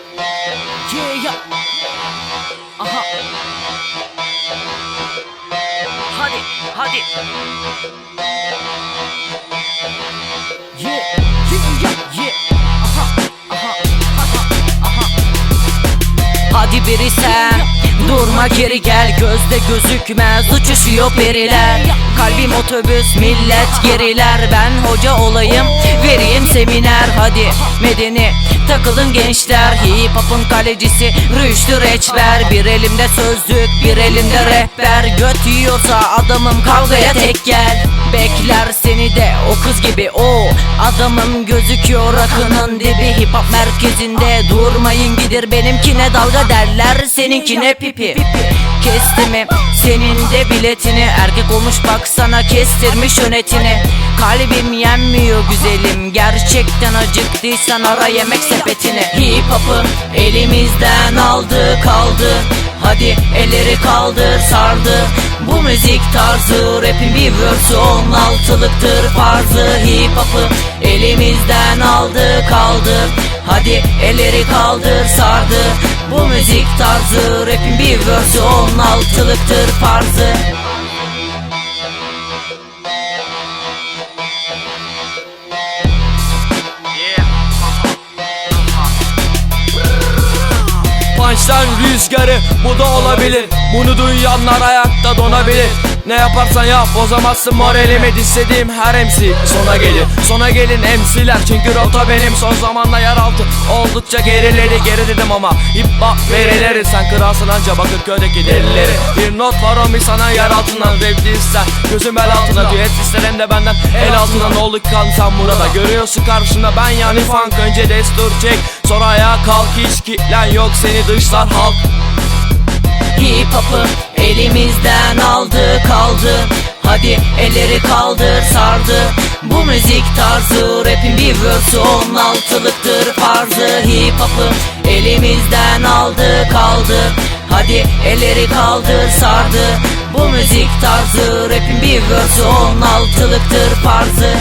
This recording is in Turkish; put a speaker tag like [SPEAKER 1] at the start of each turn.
[SPEAKER 1] Yeah. Aha. Hadi,
[SPEAKER 2] hadi. Yeah, yeah. Aha, aha, aha, aha.
[SPEAKER 1] Hadi biri sen Durma geri gel gözde gözükmez Uçuşuyor periler Kalbim otobüs millet geriler Ben hoca olayım vereyim seminer Hadi medeni takılın gençler. Hip hop'un kalecisi Rüştü Reçber. Bir elimde sözlük bir elimde rehber. Göt yiyorsa adamım kavgaya tek gel. Bekler seni de o kız gibi. O Adamım gözüküyor akının dibi. Hip hop merkezinde durmayın gidir. Benimkine dalga derler seninkine pipi Kesti mi? Senin de biletini Erkek olmuş baksana kestirmiş yönetini. Kalbim yenmiyor güzelim Gerçekten acıktıysan ara yemek sepetini. Hip hop'u elimizden aldı kaldı. Hadi elleri kaldır sardı. Bu müzik tarzı rapin bir verse'ü on altılıktır farzı. Hip hop'u elimizden aldı kaldı. Hadi elleri kaldır sardı Bu müzik tarzı rapin bir verse'ü on altılıktır farzı.
[SPEAKER 3] Punchline rüzgarı bu da olabilir. Bunu duyanlar ayakta donabilir Ne yaparsan yap bozamazsın moralimi. Distediğim her MC sona gelir. Sona gelin MC'ler çünkü rota benim. Son zamanda yer altı oldukça gerileri Geri dedim ama hip hop verileri. Sen kralsın anca Bakırköy'deki delileri. Bir not var o sana yer altından Rap değilsen gözüm el altına Düet isterim de benden el altına Ne oldu ki kaldın sen burada Görüyorsun karşında. Ben yani funk Önce destur çek. Sonra ayağa kalk Hiç kitlen yok. Seni dışlar halk.
[SPEAKER 1] Hip hop'u elimizden aldı kaldı. Hadi elleri kaldır sardı. Bu müzik tarzı rapin bir verse'ü on altılıktır farzı. Hip hop'u elimizden aldı kaldı. Hadi elleri kaldır sardı. Bu müzik tarzı rapin bir verse'ü on altılıktır farzı